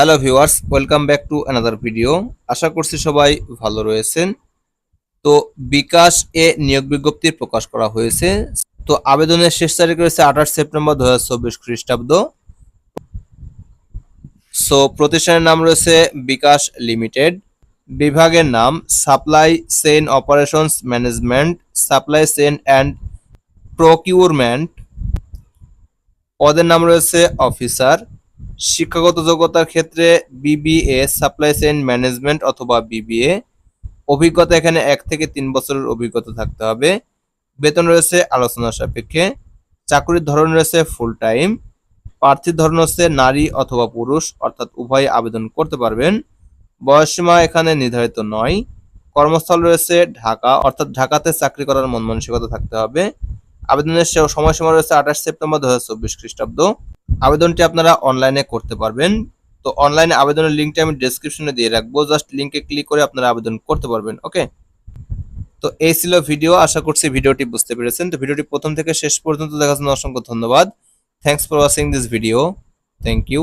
Hello viewers welcome back to another video আশা করছি সবাই ভালো রয়েছেন। তো বিকাশ এ নিয়োগ বিজ্ঞপ্তি প্রকাশ করা হয়েছে। তো আবেদনের শেষ তারিখ রয়েছে আঠাশ সেপ্টেম্বর দু হাজার চব্বিশ খ্রিস্টাব্দ। সো প্রতিষ্ঠানের নাম রয়েছে বিকাশ লিমিটেড। বিভাগের নাম supply chain operations management, supply chain and procurement. পদের নাম রয়েছে অফিসার। শিক্ষাগত যোগ্যতার ক্ষেত্রে বিবিএ সাপ্লাই চেইন ম্যানেজমেন্ট অথবা বিবিএ অভিজ্ঞতা এখানে এক থেকে তিন বছরের অভিজ্ঞতা থাকতে হবে। বেতন রয়েছে আলোচনা সাপেক্ষে, চাকরির ধরন রয়েছে ফুল টাইম প্রার্থীর ধরন হচ্ছে নারী অথবা পুরুষ, অর্থাৎ উভয় আবেদন করতে পারবেন। বয়সসীমা এখানে নির্ধারিত নয়। কর্মস্থল রয়েছে ঢাকা, অর্থাৎ ঢাকাতে চাকরি করার মন মানসিকতা থাকতে হবে। আবেদনের সময়সীমা রয়েছে আঠাশ সেপ্টেম্বর দু হাজার চব্বিশ খ্রিস্টাব্দ। আবেদনটি আপনারা অনলাইনে করতে পারবেন। তো অনলাইনে আবেদনের লিঙ্কটি আমি ডেসক্রিপশনে দিয়ে রাখব। জাস্ট লিঙ্কে ক্লিক করে আপনারা আবেদন করতে পারবেন ওকে তো এই ছিল ভিডিও আশা করছি ভিডিওটি বুঝতে পেরেছেন। তো ভিডিওটি প্রথম থেকে শেষ পর্যন্ত দেখার জন্য অসংখ্য ধন্যবাদ। Thanks for watching this video thank you